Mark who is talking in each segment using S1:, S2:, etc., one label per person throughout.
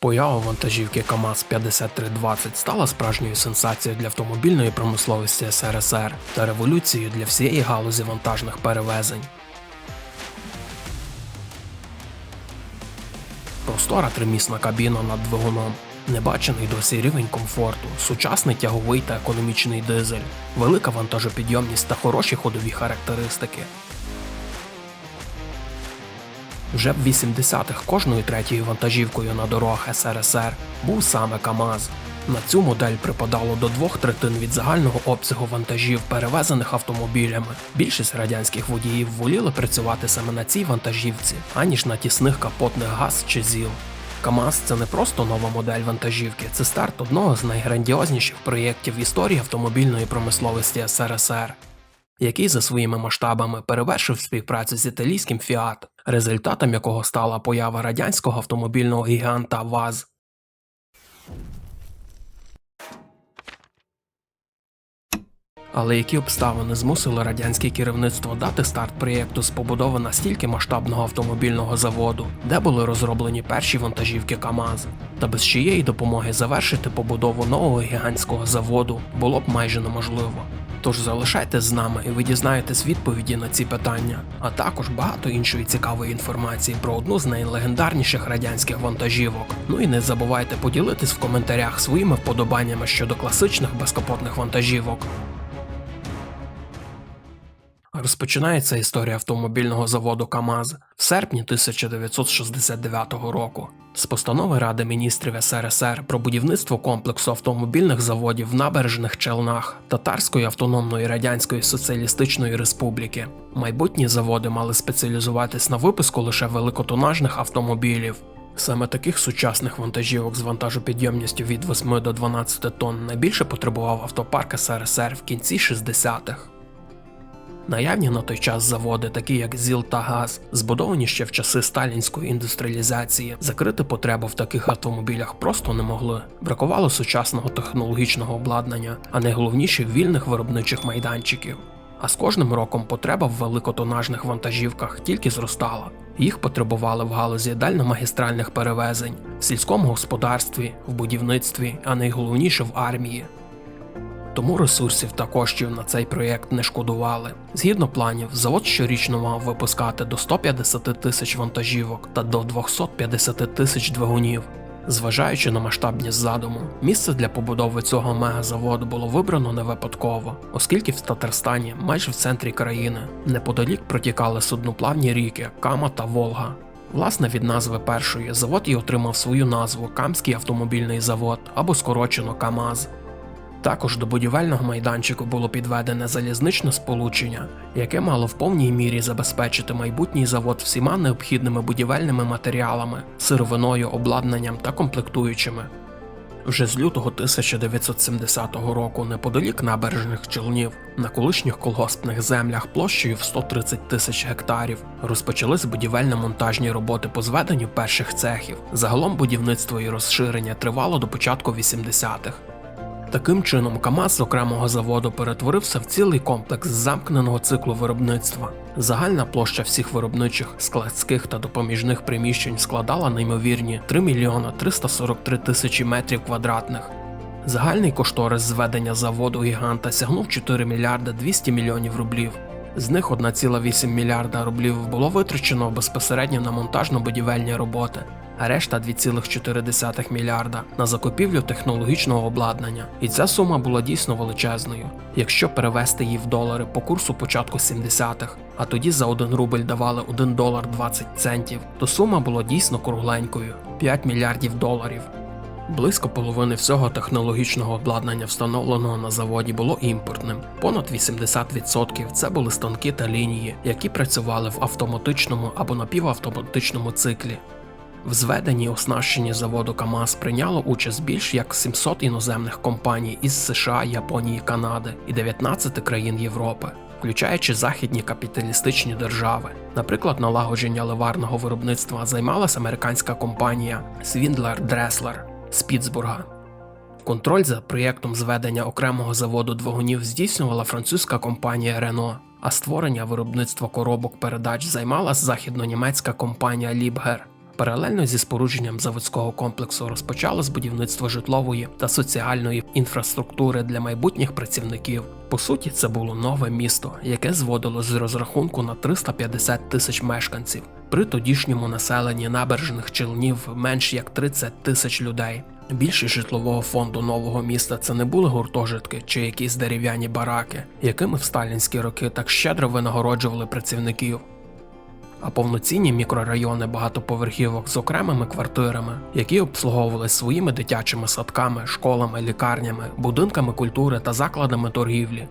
S1: Поява вантажівки КАМАЗ 5320 стала справжньою сенсацією для автомобільної промисловості СРСР та революцією для всієї галузі вантажних перевезень. Простора тримісна кабіна над двигуном, небачений досі рівень комфорту, сучасний тяговий та економічний дизель, велика вантажопідйомність та хороші ходові характеристики. Вже в 80-х кожною третьою вантажівкою на дорогах СРСР був саме КАМАЗ. На цю модель припадало до двох третин від загального обсягу вантажів, перевезених автомобілями. Більшість радянських водіїв воліли працювати саме на цій вантажівці, аніж на тісних капотних ГАЗ чи ЗІЛ. КАМАЗ це не просто нова модель вантажівки, це старт одного з найграндіозніших проєктів в історії автомобільної промисловості СРСР який за своїми масштабами перевершив співпрацю з італійським Fiat, результатом якого стала поява радянського автомобільного гіганта ВАЗ. Але які обставини змусили радянське керівництво дати старт проєкту з побудови настільки масштабного автомобільного заводу, де були розроблені перші вантажівки КАМАЗ, та без чиєї допомоги завершити побудову нового гігантського заводу було б майже неможливо. Тож залишайтесь з нами і ви дізнаєтесь відповіді на ці питання, а також багато іншої цікавої інформації про одну з найлегендарніших радянських вантажівок. Ну і не забувайте поділитись в коментарях своїми вподобаннями щодо класичних безкапотних вантажівок. Розпочинається історія автомобільного заводу КАМАЗ в серпні 1969 року з постанови Ради міністрів СРСР про будівництво комплексу автомобільних заводів в набережних Челнах Татарської автономної радянської соціалістичної республіки. Майбутні заводи мали спеціалізуватись на випуску лише великотонажних автомобілів. Саме таких сучасних вантажівок з вантажопідйомністю від 8 до 12 тонн найбільше потребував автопарк СРСР в кінці 60-х. Наявні на той час заводи, такі як ЗІЛ та ГАЗ, збудовані ще в часи сталінської індустріалізації, закрити потребу в таких автомобілях просто не могли. Бракувало сучасного технологічного обладнання, а найголовніше вільних виробничих майданчиків. А з кожним роком потреба в великотонажних вантажівках тільки зростала. Їх потребували в галузі дальномагістральних перевезень, в сільському господарстві, в будівництві, а найголовніше в армії тому ресурсів та коштів на цей проєкт не шкодували. Згідно планів, завод щорічно мав випускати до 150 тисяч вантажівок та до 250 тисяч двигунів. Зважаючи на масштабність задуму, місце для побудови цього мегазаводу було вибрано не випадково, оскільки в Татарстані, майже в центрі країни, неподалік протікали судноплавні ріки Кама та Волга. Власне, від назви першої завод і отримав свою назву Камський автомобільний завод або скорочено КАМАЗ. Також до будівельного майданчику було підведене залізничне сполучення, яке мало в повній мірі забезпечити майбутній завод всіма необхідними будівельними матеріалами, сировиною, обладнанням та комплектуючими. Вже з лютого 1970 року, неподалік набережних човнів, на колишніх колгоспних землях площею в 130 тисяч гектарів, розпочались будівельно-монтажні роботи по зведенню перших цехів. Загалом будівництво і розширення тривало до початку 80-х. Таким чином, КАМАЗ з окремого заводу перетворився в цілий комплекс замкненого циклу виробництва. Загальна площа всіх виробничих, складських та допоміжних приміщень складала неймовірні 3 мільйона 343 тисячі метрів квадратних. Загальний кошторис зведення заводу гіганта сягнув 4 мільярда 200 мільйонів рублів. З них 1,8 мільярда рублів було витрачено безпосередньо на монтажно-будівельні роботи, а решта 2,4 мільярда на закупівлю технологічного обладнання. І ця сума була дійсно величезною. Якщо перевести її в долари по курсу початку 70-х, а тоді за 1 рубль давали 1 долар 20 центів, то сума була дійсно кругленькою 5 мільярдів доларів. Близько половини всього технологічного обладнання, встановленого на заводі, було імпортним. Понад 80% це були станки та лінії, які працювали в автоматичному або напівавтоматичному циклі. В зведенні оснащенні заводу КАМАЗ прийняло участь більш як 700 іноземних компаній із США, Японії, Канади і 19 країн Європи, включаючи західні капіталістичні держави. Наприклад, налагодження ливарного виробництва займалася американська компанія Свіндлер Дреслер з Пітсбурга. Контроль за проєктом зведення окремого заводу двигунів здійснювала французька компанія Renault, а створення виробництва коробок передач займалась західно-німецька компанія Liebherr. Паралельно зі спорудженням заводського комплексу розпочалось будівництво житлової та соціальної інфраструктури для майбутніх працівників. По суті, це було нове місто, яке зводилось з розрахунку на 350 тисяч мешканців. При тодішньому населенні набережних Челнів менш як 30 тисяч людей. Більшість житлового фонду нового міста це не були гуртожитки чи якісь дерев'яні бараки, якими в сталінські роки так щедро винагороджували працівників. А повноцінні мікрорайони багатоповерхівок з окремими квартирами, які обслуговувалися своїми дитячими садками, школами, лікарнями, будинками культури та закладами торгівлі.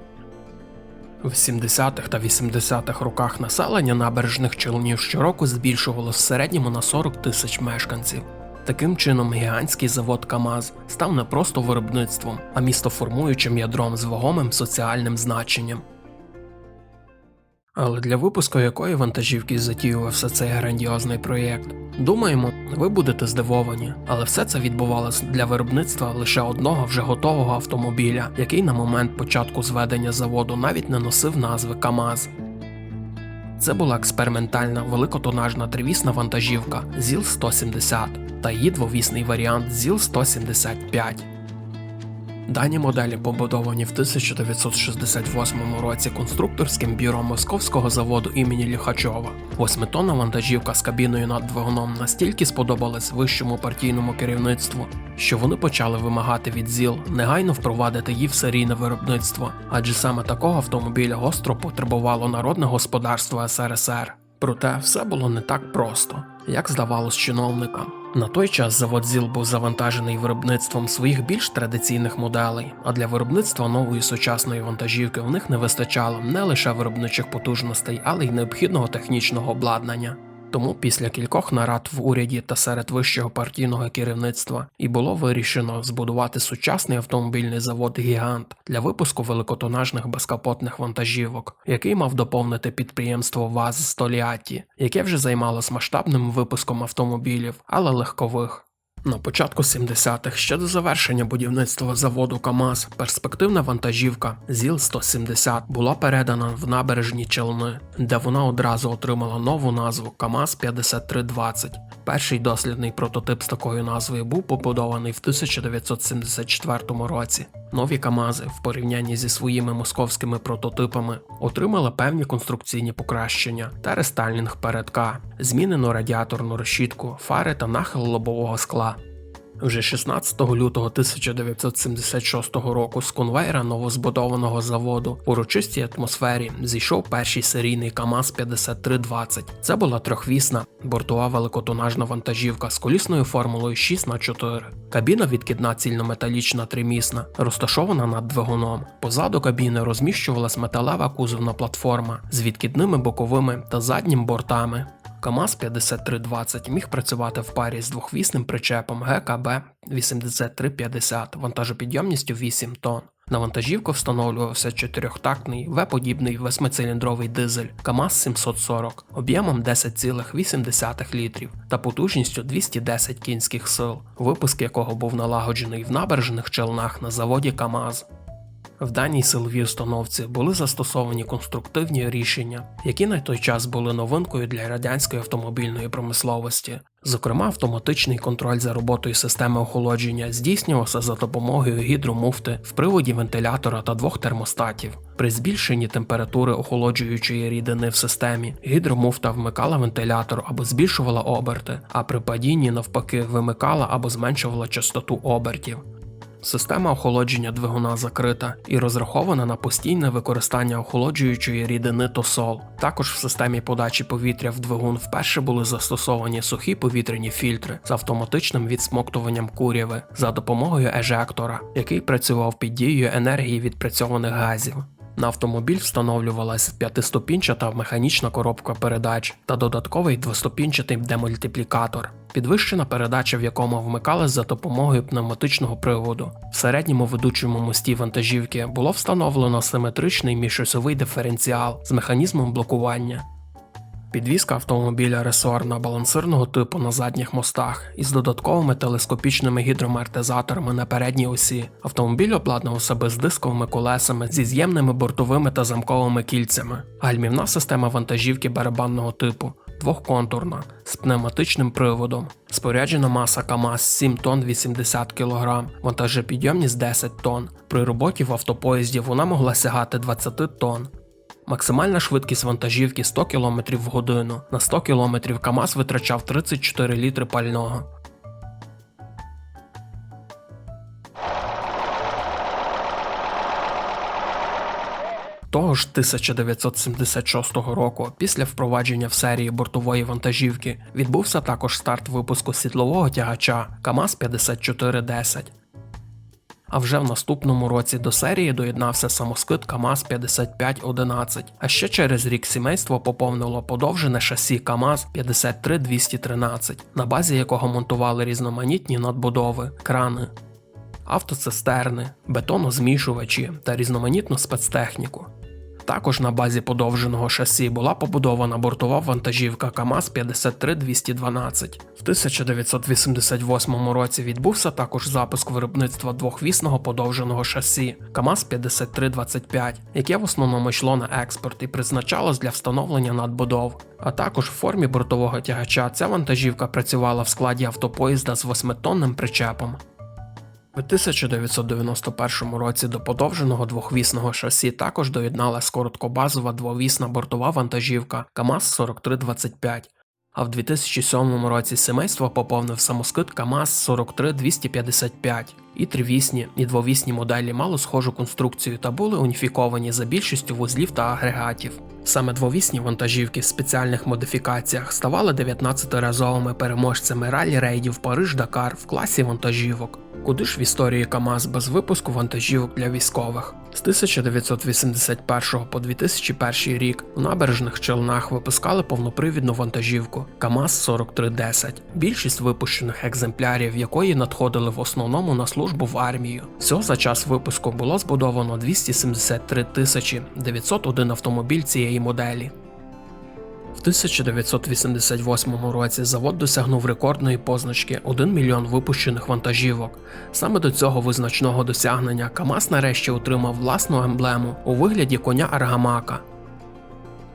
S1: В 70-х та 80-х роках населення набережних Челнів щороку збільшувалось в середньому на 40 тисяч мешканців. Таким чином, гігантський завод КАМАЗ став не просто виробництвом, а містоформуючим ядром з вагомим соціальним значенням. Але для випуску якої вантажівки затіювався цей грандіозний проєкт? Думаємо, ви будете здивовані, але все це відбувалося для виробництва лише одного вже готового автомобіля, який на момент початку зведення заводу навіть не носив назви КАМАЗ. Це була експериментальна великотонажна тривісна вантажівка ЗІЛ-170 та її двовісний варіант ЗІЛ-175. Дані моделі побудовані в 1968 році конструкторським бюро московського заводу імені Ліхачова. Восьмитонна вантажівка з кабіною над двигуном настільки сподобалась вищому партійному керівництву, що вони почали вимагати від ЗІЛ негайно впровадити її в серійне виробництво, адже саме такого автомобіля гостро потребувало народне господарство СРСР. Проте все було не так просто, як здавалось чиновникам. На той час завод ЗІЛ був завантажений виробництвом своїх більш традиційних моделей, а для виробництва нової сучасної вантажівки в них не вистачало не лише виробничих потужностей, але й необхідного технічного обладнання. Тому після кількох нарад в уряді та серед вищого партійного керівництва і було вирішено збудувати сучасний автомобільний завод Гігант для випуску великотонажних безкапотних вантажівок, який мав доповнити підприємство ВАЗ Століаті, яке вже займалось масштабним випуском автомобілів, але легкових. На початку 70-х, ще до завершення будівництва заводу КАМАЗ, перспективна вантажівка ЗІЛ-170 була передана в набережні Челни, де вона одразу отримала нову назву КАМАЗ-5320. Перший дослідний прототип з такою назвою був побудований в 1974 році. Нові КАМАЗи в порівнянні зі своїми московськими прототипами отримали певні конструкційні покращення та рестайлінг передка, змінено радіаторну решітку, фари та нахил лобового скла. Вже 16 лютого 1976 року з конвейера новозбудованого заводу в урочистій атмосфері зійшов перший серійний КАМАЗ 5320. Це була трьохвісна бортова великотонажна вантажівка з колісною формулою 6х4. Кабіна відкидна цільнометалічна тримісна, розташована над двигуном. Позаду кабіни розміщувалась металева кузовна платформа з відкидними боковими та заднім бортами. КАМАЗ 5320 міг працювати в парі з двохвісним причепом ГКБ 8350 вантажопідйомністю 8 тонн. На вантажівку встановлювався чотирьохтактний В-подібний восьмициліндровий дизель КАМАЗ 740 об'ємом 10,8 літрів та потужністю 210 кінських сил, випуск якого був налагоджений в набережних челнах на заводі КАМАЗ. В даній силовій установці були застосовані конструктивні рішення, які на той час були новинкою для радянської автомобільної промисловості. Зокрема, автоматичний контроль за роботою системи охолодження здійснювався за допомогою гідромуфти в приводі вентилятора та двох термостатів. При збільшенні температури охолоджуючої рідини в системі гідромуфта вмикала вентилятор або збільшувала оберти, а при падінні навпаки вимикала або зменшувала частоту обертів. Система охолодження двигуна закрита і розрахована на постійне використання охолоджуючої рідини тосол. Також в системі подачі повітря в двигун вперше були застосовані сухі повітряні фільтри з автоматичним відсмоктуванням куряви за допомогою ежектора, який працював під дією енергії відпрацьованих газів. На автомобіль встановлювалася п'ятиступінчата механічна коробка передач та додатковий двоступінчатий демультиплікатор, підвищена передача в якому вмикалась за допомогою пневматичного приводу. В середньому ведучому мості вантажівки було встановлено симетричний міжосьовий диференціал з механізмом блокування. Підвізка автомобіля ресорна балансирного типу на задніх мостах із додатковими телескопічними гідромартизаторами на передній осі. Автомобіль обладнав себе з дисковими колесами зі з'ємними бортовими та замковими кільцями. Гальмівна система вантажівки барабанного типу двохконтурна з пневматичним приводом. Споряджена маса КАМАЗ 7 тонн 80 кг, вантажопідйомність 10 тонн. При роботі в автопоїзді вона могла сягати 20 тонн. Максимальна швидкість вантажівки 100 км в годину. На 100 км КАМАЗ витрачав 34 літри пального. Того ж 1976 року, після впровадження в серії бортової вантажівки, відбувся також старт випуску сідлового тягача КАМАЗ 5410. А вже в наступному році до серії доєднався самоскид КАМАЗ 5511, а ще через рік сімейство поповнило подовжене шасі КАМАЗ 53213, на базі якого монтували різноманітні надбудови, крани, автоцистерни, бетонозмішувачі та різноманітну спецтехніку. Також на базі подовженого шасі була побудована бортова вантажівка КАМАЗ 53212. В 1988 році відбувся також запуск виробництва двохвісного подовженого шасі КАМАЗ 5325, яке в основному йшло на експорт і призначалось для встановлення надбудов. А також в формі бортового тягача ця вантажівка працювала в складі автопоїзда з 8-тонним причепом. У 1991 році до подовженого двохвісного шасі також доєдналась короткобазова двовісна бортова вантажівка КАМАЗ 4325, а в 2007 році сімейство поповнив самоскид КАМАЗ 43255. І тривісні, і двовісні моделі мали схожу конструкцію та були уніфіковані за більшістю вузлів та агрегатів. Саме двовісні вантажівки в спеціальних модифікаціях ставали 19-разовими переможцями ралі рейдів Париж-Дакар в класі вантажівок. Куди ж в історії КАМАЗ без випуску вантажівок для військових? З 1981 по 2001 рік у набережних Челнах випускали повнопривідну вантажівку КАМАЗ 4310, більшість випущених екземплярів якої надходили в основному на службу в армію. Всього за час випуску було збудовано 273 тисячі 901 автомобіль цієї моделі. В 1988 році завод досягнув рекордної позначки 1 мільйон випущених вантажівок. Саме до цього визначного досягнення КАМАЗ нарешті отримав власну емблему у вигляді коня Аргамака.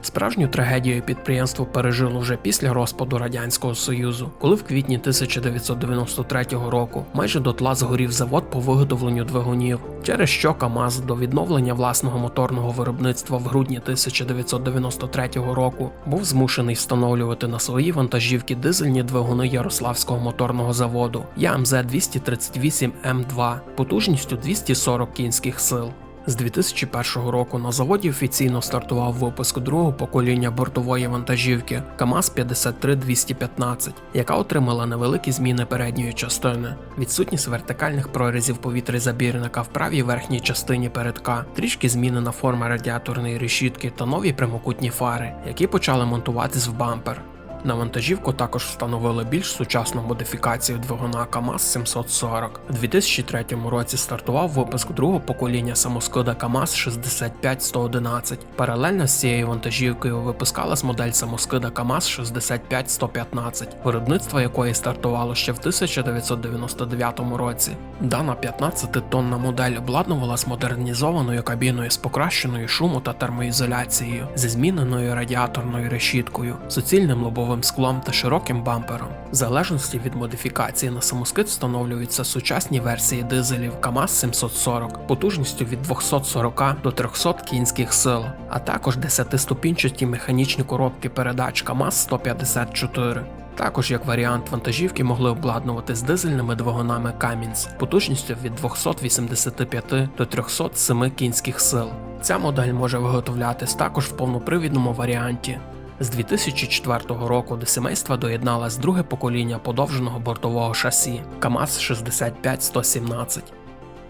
S1: Справжню трагедію підприємство пережило вже після розпаду Радянського Союзу, коли в квітні 1993 року майже дотла згорів завод по виготовленню двигунів, через що КАМАЗ до відновлення власного моторного виробництва в грудні 1993 року був змушений встановлювати на свої вантажівки дизельні двигуни Ярославського моторного заводу ЯМЗ 238 М2 потужністю 240 кінських сил. З 2001 року на заводі офіційно стартував випуск другого покоління бортової вантажівки КАМАЗ 53215, яка отримала невеликі зміни передньої частини, відсутність вертикальних прорізів повітрязабірника в правій верхній частині передка, трішки змінена форма радіаторної решітки та нові прямокутні фари, які почали монтуватись в бампер. На вантажівку також встановили більш сучасну модифікацію двигуна КАМАЗ 740. У 2003 році стартував випуск другого покоління самоскида КАМАЗ 65111. Паралельно з цією вантажівкою випускалась модель самоскида КАМАЗ 65115, виробництво якої стартувало ще в 1999 році. Дана 15-тонна модель обладнувалась модернізованою кабіною з покращеною шуму та термоізоляцією, зі зміненою радіаторною решіткою, суцільним лобовим склом та широким бампером. В залежності від модифікації на самоскид встановлюються сучасні версії дизелів КАМАЗ 740 потужністю від 240 до 300 кінських сил, а також 10-ступінчаті механічні коробки передач КАМАЗ 154. Також як варіант вантажівки могли обладнувати з дизельними двигунами Камінс потужністю від 285 до 307 кінських сил. Ця модель може виготовлятись також в повнопривідному варіанті. З 2004 року до сімейства доєдналось друге покоління подовженого бортового шасі КАМАЗ 65117.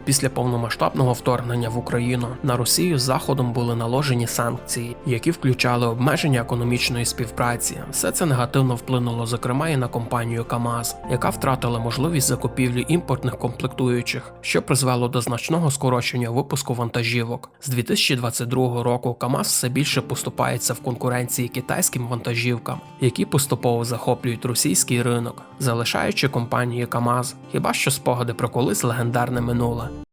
S1: Після повномасштабного вторгнення в Україну на Росію Заходом були наложені санкції, які включали обмеження економічної співпраці. Все це негативно вплинуло, зокрема, і на компанію КАМАЗ, яка втратила можливість закупівлі імпортних комплектуючих, що призвело до значного скорочення випуску вантажівок. З 2022 року КАМАЗ все більше поступається в конкуренції китайським вантажівкам, які поступово захоплюють російський ринок, залишаючи компанії КАМАЗ, хіба що спогади про колись легендарне минуле.